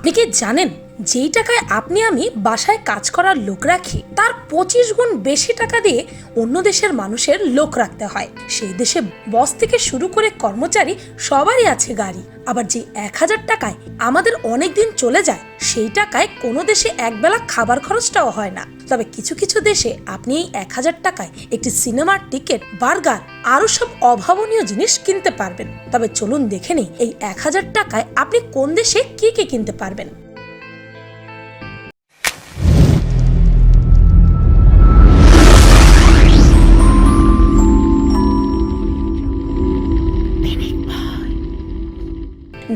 আপনি কি জানেন? যেই টাকায় আপনি আমি বাসায় কাজ করার লোক রাখি, তার পঁচিশ গুণ বেশি টাকা দিয়ে অন্য দেশের মানুষের লোক রাখতে হয়। সেই দেশে বস থেকে শুরু করে কর্মচারী সবারই আছে গাড়ি। আবার যে এক হাজার টাকায় আমাদের অনেক দিন চলে যায়, সেই টাকায় কোনো দেশে একবেলা খাবার খরচটাও হয় না। তবে কিছু কিছু দেশে আপনি এই এক হাজার টাকায় একটি সিনেমার টিকিট, বার্গার, আরও সব অভাবনীয় জিনিস কিনতে পারবেন। তবে চলুন দেখে নিই, এই এক হাজার টাকায় আপনি কোন দেশে কি কি কিনতে পারবেন?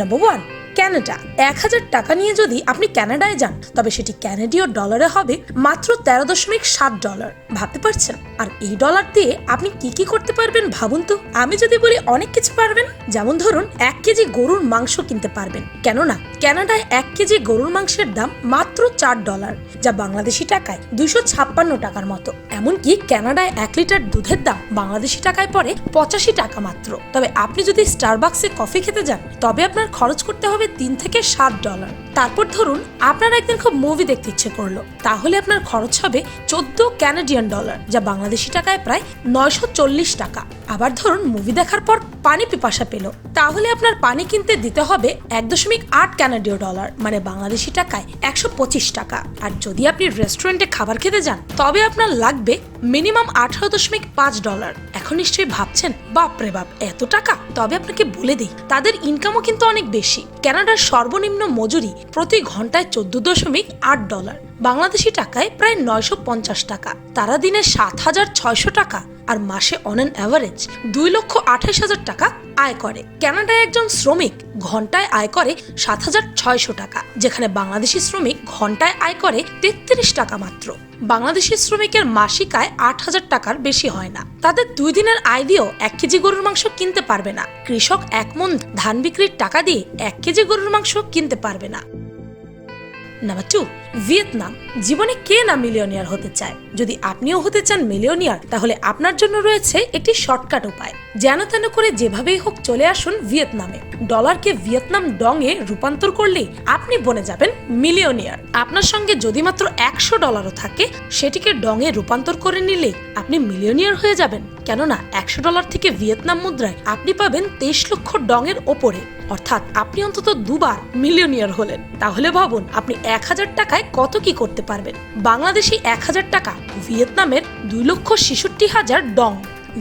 Number one Canada. এক হাজার টাকা নিয়ে যদি আপনি ক্যানাডায় যান, তবে সেটি ক্যানাডীয় ডলারে হবে মাত্র তেরো দশমিক সাত ডলার। ভাবতে পারছেন? আর এই ডলার দিয়ে আপনি কি কি করতে পারবেন ভাবুন তো? আমি যদি বলি অনেক কিছু পারবেন। যেমন ধরুন, এক কেজি গরুর মাংস কিনতে পারবেন। কেননা, ক্যানাডায় এক কেজি গরুর মাংসের দাম মাত্র চার ডলার, যা বাংলাদেশি টাকায় দুইশো ছাপ্পান্ন টাকার মতো। এমনকি ক্যানাডায় এক লিটার দুধের দাম বাংলাদেশি টাকায় পড়ে পঁচাশি টাকা মাত্র। তবে আপনি যদি স্টারবাক্সে কফি খেতে যান, তবে আপনার খরচ করতে হবে তিন থেকে সাত ডলার তারপর ধরুন, আপনার একদিন খুব মুভি দেখতে ইচ্ছে করল। তাহলে আপনার খরচ হবে চোদ্দ ক্যানাডিয়ান ডলার যা বাংলাদেশি টাকায় প্রায় নয়শো চল্লিশ টাকা। আবার ধরুন মুভি দেখার পর পানি পিপাসা পেল। তাহলে আপনার পানি কিনতে দিতে হবে এক দশমিক আট ক্যানাডীয় ডলার মানে বাংলাদেশি টাকায় একশো পঁচিশ টাকা। আর যদি আপনি রেস্টুরেন্টে খাবার খেতে যান, তবে আপনার লাগবে মিনিমাম আঠারো দশমিক পাঁচ ডলার এখন নিশ্চয়ই ভাবছেন বাপরে বাপ, এত টাকা? তবে আপনাকে বলে দিই, তাদের ইনকামও কিন্তু অনেক বেশি। কানাডার সর্বনিম্ন মজুরি প্রতি ঘন্টায় চোদ্দ দশমিক আট ডলার। বাংলাদেশি টাকায় প্রায় নয়শো পঞ্চাশ টাকা। তারা দিনে সাত হাজার ছয়শো টাকা আর মাসে অন অ্যান অ্যাভারেজ দুই লক্ষ আঠাশ হাজার টাকা আয় করে। কানাডায় একজন শ্রমিক ঘন্টায় আয় করে সাত হাজার ছয়শো টাকা, যেখানে বাংলাদেশি শ্রমিক ঘন্টায় আয় করে তেত্রিশ টাকা মাত্র। বাংলাদেশি শ্রমিকের মাসিক আয় আট হাজার টাকার বেশি হয় না। তাদের দুই দিনের আয় দিয়েও এক কেজি গরুর মাংস কিনতে পারবে না। কৃষক এক মন ধান বিক্রির টাকা দিয়ে এক কেজি গরুর মাংস কিনতে পারবে না। নাম্বার টু ভিয়েতনাম জীবনে কে না মিলিয়নিয়ার হতে চায়? যদি আপনিও হতে চান মিলিয়নিয়ার, তাহলে আপনার জন্য রয়েছে একটি শর্টকাট উপায়। যেন তেন করে যেভাবেই হোক চলে আসুন ভিয়েতনামে। ডলারকে ভিয়েতনাম ডং এ রূপান্তর করলেই আপনি বনে যাবেন মিলিয়নিয়ার। আপনার সঙ্গে যদি মাত্র একশো ডলারও থাকে, সেটিকে ডং এ রূপান্তর করে নিলেই আপনি মিলিয়নিয়ার হয়ে যাবেন। কেননা, একশো ডলার থেকে ভিয়েতনাম মুদ্রায় আপনি পাবেন তেইশ লক্ষ ডং এর ওপরে। অর্থাৎ আপনি অন্তত দুবার মিলিয়নিয়ার হলেন। তাহলে ভাবুন, আপনি এক হাজার টাকায় কত কি করতে পারবেন। বাংলাদেশি এক হাজার টাকা, ভিয়েতনামের দুই লক্ষ ছেষট্টি হাজার ডং।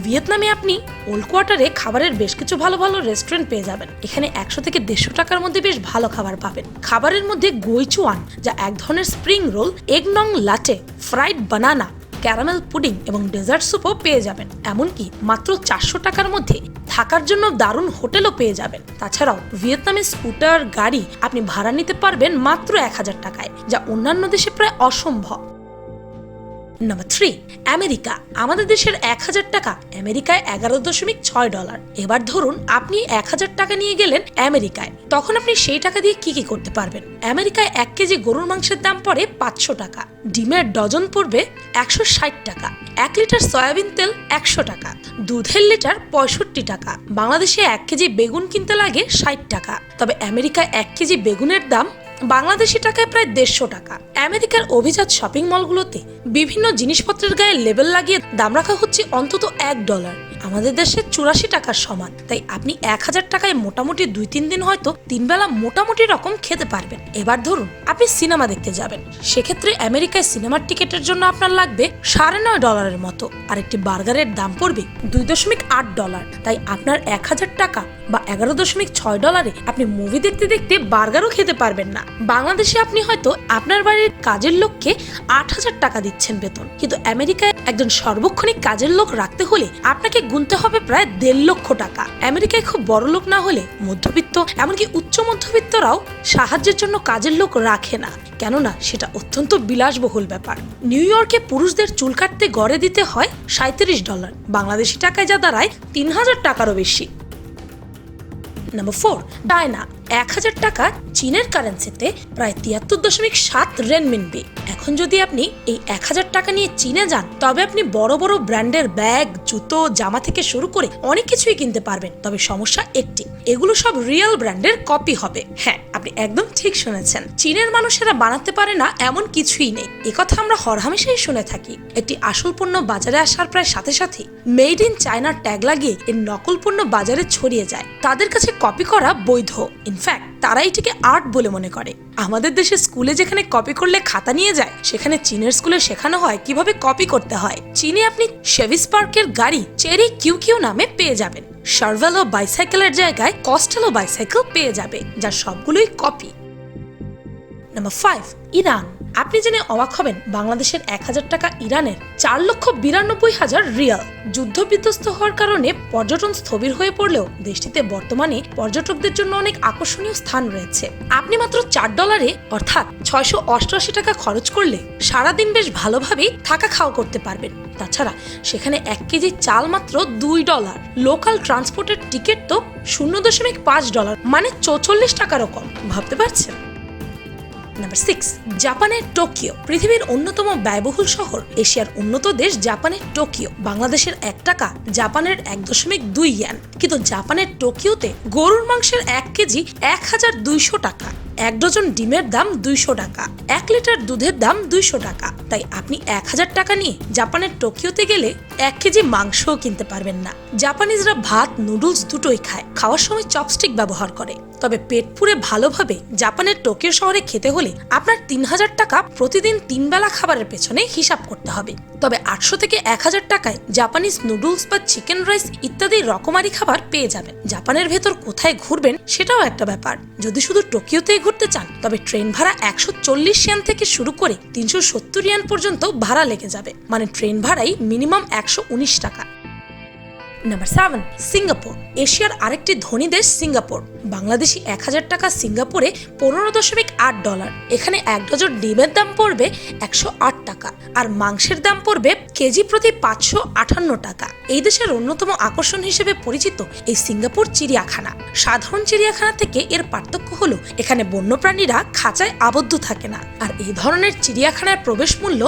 ভিয়েতনামে আপনি ওল্ড কোয়ার্টারে খাবারের বেশ কিছু ভালো ভালো রেস্টুরেন্ট পেয়ে যাবেন। এখানে একশো থেকে দেড়শো টাকার মধ্যে বেশ ভালো খাবার পাবেন। খাবারের মধ্যে গৈচুয়ান যা এক ধরনের spring roll, eggnog latte, fried banana caramel pudding এবং ডেজার্ট স্যুপও পেয়ে যাবেন। এমনকি মাত্র চারশো টাকার মধ্যে থাকার জন্য দারুণ হোটেলও পেয়ে যাবেন। তাছাড়াও ভিয়েতনামে স্কুটার, গাড়ি আপনি ভাড়া নিতে পারবেন মাত্র এক হাজার টাকায়, যা অন্যান্য দেশে প্রায় অসম্ভব। নাম্বার থ্রি আমেরিকা আমাদের দেশের এক হাজার টাকা আমেরিকায় এগারো দশমিক ছয় ডলার। এবার ধরুন আপনি এক হাজার টাকা নিয়ে গেলেন আমেরিকায়। তখন আপনি সেই টাকা দিয়ে কি কি করতে পারবেন? আমেরিকায় এক কেজি গরুর মাংসের দাম পড়ে পাঁচশো টাকা। ডিমের ডজন পড়বে একশো ষাট টাকা। এক লিটার সয়াবিন তেল একশো টাকা। দুধের লিটার পঁয়ষট্টি টাকা। বাংলাদেশে এক কেজি বেগুন কিনতে লাগে ষাট টাকা। তবে আমেরিকায় এক কেজি বেগুনের দাম বাংলাদেশি টাকায় প্রায় দেড়শো টাকা। আমেরিকার অভিজাত শপিং মলগুলোতে বিভিন্ন জিনিসপত্রের গায়ে লেবেল লাগিয়ে দাম রাখা হচ্ছে অন্তত এক ডলার। আমাদের দেশে চুরাশি টাকার সমান। তাই আপনি এক হাজার টাকায় মোটামুটি দুই তিন দিন হয়তো তিন বেলা মোটামুটি রকম খেতে পারবেন। এবার ধরুন, আপনি সিনেমা দেখতে যাবেন। সেক্ষেত্রে আমেরিকায় সিনেমার টিকিটের জন্য আপনার লাগবে সাড়ে নয় ডলারের মতো। আর একটি বার্গারের দাম পড়বে দুই দশমিক আট ডলার। তাই আপনার এক হাজার টাকা বা এগারো দশমিক ছয় ডলারে আপনি মুভি দেখতে দেখতে বার্গারও খেতে পারবেন না। বাংলাদেশে আপনি হয়তো আপনার বাড়ির কাজের লোককে আট হাজার টাকা দিচ্ছেন বেতন। কিন্তু আমেরিকায় একজন সর্বক্ষণিক কাজের লোক রাখতে হলে আপনাকে গুনতে হবে প্রায় দেড় লক্ষ টাকা। আমেরিকায় খুব বড় লোক না হলে মধ্যবিত্ত, এমনকি উচ্চ মধ্যবিত্তরাও সাহায্যের জন্য কাজের লোক রাখে না। কেননা সেটা অত্যন্ত বিলাসবহুল ব্যাপার। নিউ ইয়র্কে পুরুষদের চুল কাটতে গড়ে দিতে হয় সাঁত্রিশ ডলার। বাংলাদেশি টাকায় যা দাঁড়ায় তিন হাজার টাকারও বেশি। Number four, Diana. এক হাজার টাকা চীনের কারেন্সিতে প্রায় তিয়াত্তর দশমিক সাত রেনমিনবি এখন যদি আপনি এই এক হাজার টাকা নিয়ে চীনে যান, তবে আপনি বড় বড় ব্র্যান্ডের ব্যাগ, জুতো, জামা থেকে শুরু করে অনেক কিছুই কিনতে পারবেন। তবে সমস্যা একটি, এগুলো সব রিয়েল ব্র্যান্ডের কপি হবে। হ্যাঁ আপনি একদম ঠিক শুনেছেন। চীনের মানুষেরা বানাতে পারে না এমন কিছুই নেই। একথা আমরা হরহামেশাই শুনে থাকি। একটি আসল পণ্য বাজারে আসার প্রায় সাথে সাথে মেড ইন চায়নার ট্যাগ লাগিয়ে এর নকল পণ্য বাজারে ছড়িয়ে যায়। তাদের কাছে কপি করা বৈধ। ইনফ্যাক্ট তারা এটিকে আর্ট বলে মনে করে। আমাদের দেশে স্কুলে যেখানে কপি করলে খাতা নিয়ে যায়, সেখানে চীনের স্কুলে শেখানো হয় কীভাবে কপি করতে হয়। চীনে আপনি শেভিস পার্কের গাড়ি চেরি কিউ কিউ নামে পেয়ে যাবেন। শার্ভালো বাইসাইকেলের জায়গায় কস্টেলো বাইসাইকেল পেয়ে যাবে যার সবগুলোই কপি নাম্বার ফাইভ ইরান আপনি জেনে অবাক হবেন, বাংলাদেশের এক হাজার টাকা ইরানের চার লক্ষ বিরানব্বই হাজার রিয়াল যুদ্ধ বিধ্বস্ত হওয়ার কারণে পর্যটন স্থবির হয়ে পড়লেও দেশটিতে বর্তমানে পর্যটকদের জন্য অনেক আকর্ষণীয় স্থান রয়েছে। আপনি মাত্র চার ডলারে, অর্থাৎ ছয়শো অষ্টআশি টাকা খরচ করলে সারাদিন বেশ ভালোভাবেই থাকা খাওয়া করতে পারবেন। তাছাড়া সেখানে এক কেজি চাল মাত্র দুই ডলার। লোকাল ট্রান্সপোর্টের টিকিট তো শূন্য দশমিক পাঁচ ডলার মানে চৌচল্লিশ টাকারও কম। ভাবতে পারছেন? নাম্বার সিক্স জাপানের টোকিও পৃথিবীর অন্যতম ব্যয়বহুল শহর। এশিয়ার উন্নত দেশ জাপানের টোকিও বাংলাদেশের এক টাকা জাপানের এক দশমিক দুই ইয়ান কিন্তু জাপানের টোকিওতে গরুর মাংসের এক কেজি এক হাজার দুইশো টাকা। এক ডজন ডিমের দাম দুইশো টাকা, এক লিটার দুধের দাম দুইশো টাকা। তাই আপনি এক হাজার টাকা নিয়ে জাপানের টোকিওতে গেলে এক কেজি মাংসও কিনতে পারবেন না। জাপানিজরা ভাত, নুডলস দুটোই খায়। খাওয়ার সময় চপস্টিক ব্যবহার করে। তবে পেট পুরে ভালোভাবে জাপানের টোকিও শহরে খেতে হলে আপনার তিন হাজার টাকা প্রতিদিন তিন বেলা খাবারের পেছনে হিসাব করতে হবে। তবে আটশো থেকে এক হাজার টাকায় জাপানিজ নুডলস বা চিকেন রাইস ইত্যাদি রকমারি খাবার পেয়ে যাবেন। জাপানের ভেতর কোথায় ঘুরবেন সেটাও একটা ব্যাপার। যদি শুধু টোকিওতেই ঘুরতে চান, তবে ট্রেন ভাড়া একশো চল্লিশ ইয়ান থেকে শুরু করে তিনশো সত্তর ইয়ান পর্যন্ত ভাড়া লেগে যাবে। মানে ট্রেন ভাড়াই মিনিমাম একশো উনিশ টাকা। নাম্বার সেভেন সিঙ্গাপুর এশিয়ার আরেকটি ধনী দেশ সিঙ্গাপুর। বাংলাদেশি এক হাজার টাকা সিঙ্গাপুরে পনেরো দশমিক আট ডলার। এখানে এক ডজন ডিমের দাম পড়বে একশো আট টাকা আর মাংসের দাম পড়বে কেজি প্রতি পাঁচশো আটান্ন টাকা। এই দেশের অন্যতম আকর্ষণ হিসেবে পরিচিত এই সিঙ্গাপুর চিড়িয়াখানা। সাধারণ চিড়িয়াখানা থেকে এর পার্থক্য হলো, এখানে বন্যপ্রাণীরা খাঁচায় আবদ্ধ থাকে না। আর এই ধরনের চিড়িয়াখানার প্রবেশ মূল্য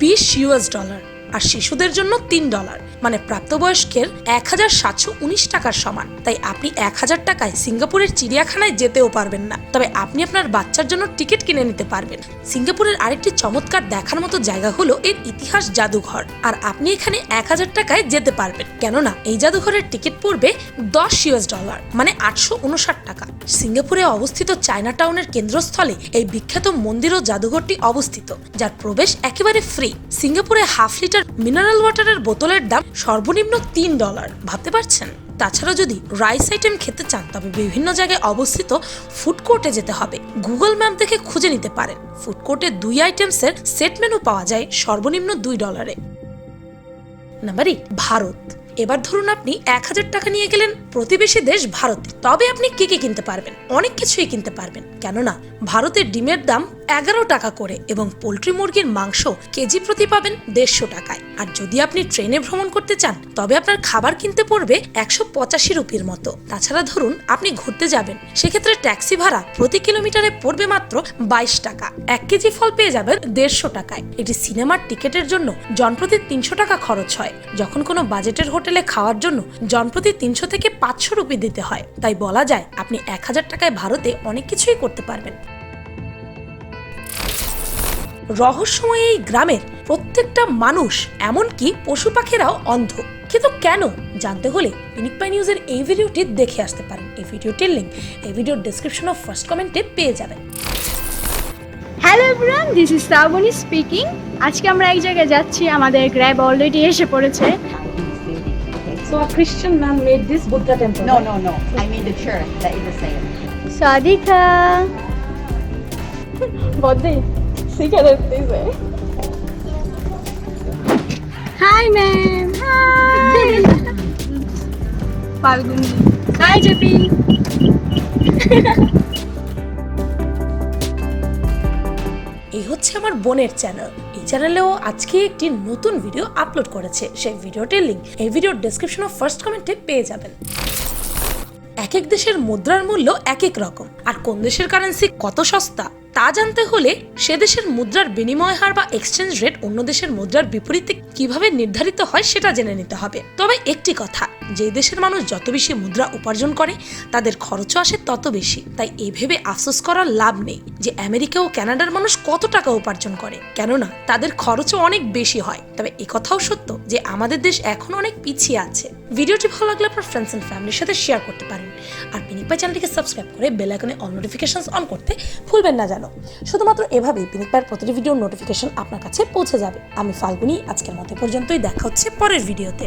বিশ ইউএস ডলার। আর শিশুদের জন্য তিন ডলার মানে প্রাপ্তবয়স্কের এক হাজার সাতশো উনিশ টাকার সমান। তাই আপনি এক হাজার টাকায় সিঙ্গাপুরের চিড়িয়াখানায় যেতেও পারবেন না। তবে আপনি আপনার বাচ্চার জন্য টিকিট কিনে নিতে পারবেন। সিঙ্গাপুরের আরেকটি চমৎকার দেখার মতো জায়গা হলো এর ইতিহাস জাদুঘর। আর আপনি এখানে এক হাজার টাকায় যেতে পারবেন। কেননা এই জাদুঘরের টিকিট পড়বে দশ ইউএস ডলার মানে আটশো উনষাট টাকা। সিঙ্গাপুরে অবস্থিত চায়না টাউনের কেন্দ্রস্থলে এই বিখ্যাত মন্দির ও জাদুঘরটি অবস্থিত, যার প্রবেশ একেবারে ফ্রি। সিঙ্গাপুরে হাফ লিটার মিনারেল ওয়াটারের বোতলের দাম সর্বনিম্ন তিন ডলার ভাবতে পারছেন? তাছাড়া যদি রাইস আইটেম খেতে চান, তবে বিভিন্ন জায়গায় অবস্থিত ফুড কোর্টে যেতে হবে। গুগল ম্যাপ দেখে খুঁজে নিতে পারেন। ফুড কোর্টে দুই আইটেমসের সেট মেনু পাওয়া যায় সর্বনিম্ন দুই ডলারে নাম্বার এইট ভারত। এবার ধরুন আপনি এক হাজার টাকা নিয়ে গেলেন প্রতিবেশী দেশ ভারতে। তবে আপনি কি কি কিনতে পারবেন? অনেক কিছুই কিনতে পারবেন। কেননা ভারতের ডিমের দাম এগারো টাকা করে এবং পোলট্রি মুরগির মাংস কেজি প্রতি পাবেন দেড়শো টাকায়। আর যদি আপনি ট্রেনে ভ্রমণ করতে চান, তবে আপনার খাবার কিনতে পড়বে একশো পঁচাশি রুপির মতো। তাছাড়া ধরুন, আপনি ঘুরতে যাবেন, সেক্ষেত্রে ট্যাক্সি ভাড়া প্রতি কিলোমিটারে পড়বে মাত্র বাইশ টাকা। এক কেজি ফল পেয়ে যাবেন দেড়শো টাকায়। এটি সিনেমার টিকিটের জন্য জনপ্রতি তিনশো টাকা খরচ হয়। যখন কোনো বাজেটের হোটেলে খাওয়ার জন্য জনপ্রতি তিনশো থেকে পাঁচশো রুপি দিতে হয়। তাই বলা যায়, আপনি এক হাজার টাকায় ভারতে অনেক কিছুই করতে পারবেন। রহস্যময় এই গ্রামের প্রত্যেকটা মানুষ এমনকি পশু পাখিরাও অন্ধ। কিন্তু কেন? জানতে হলে ইনিক পাই নিউজের এই ভিডিওটি দেখে আসতে পারেন। এই ভিডিওটির লিঙ্ক এই ভিডিওর ডেসক্রিপশন অফ ফার্স্ট কমেন্টে পেয়ে যাবেন। Hello everyone this is Shrabani speaking আজকে আমরা এক জায়গায় যাচ্ছি আমাদের গ্র্যাব অলরেডি এসে পড়েছে। So a Christian man made this Buddha temple. No, no, no. I mean the church that is the same. Sadika Bade cigarette দিছে hi ma'am hi Falguni hi JP এই হচ্ছে আমার বোনের চ্যানেল এই চ্যানেলেও আজকে একটি নতুন ভিডিও আপলোড করেছে। সেই ভিডিওটির লিঙ্ক এই ভিডিওর ডেসক্রিপশন অফ ফার্স্ট কমেন্টে পেয়ে যাবেন। এক এক দেশের মুদ্রার মূল্য এক এক রকম। আর কোন দেশের কারেন্সি কত সস্তা? তা জানতে হলে সে দেশের মুদ্রার বিনিময় হার বা এক্সচেঞ্জ রেট অন্য দেশের মুদ্রার বিপরীতে কীভাবে নির্ধারিত হয় সেটা জেনে নিতে হবে। তবে একটি কথা যে দেশের মানুষ যত বেশি মুদ্রা উপার্জন করে, তাদের খরচও আসে তত বেশি। তাই এই ভেবে আফসোস করার লাভ নেই যে আমেরিকা ও কানাডার মানুষ কত টাকা উপার্জন করে। কেননা, তাদের খরচও অনেক বেশি হয়। তবে কথাও সত্য যে আমাদের দেশ এখন অনেক পিছিয়ে আছে। ভিডিওটি ভালো লাগলে আপনার ফ্রেন্ডস অ্যান্ড ফ্যামিলির সাথে শেয়ার করতে পারেন। আর পিনিক পাই চ্যানেলটিকে সাবস্ক্রাইব করে বেল আইকনে অল নোটিফিকেশনস অন করতে ভুলবেন না জানো শুধুমাত্র এভাবেই পিনিক পায়ের প্রতিটি ভিডিওর নোটিফিকেশন আপনার কাছে পৌঁছে যাবে। আমি ফাল্গুনি, আজকের মতো পর্যন্তই। দেখা হচ্ছে পরের ভিডিওতে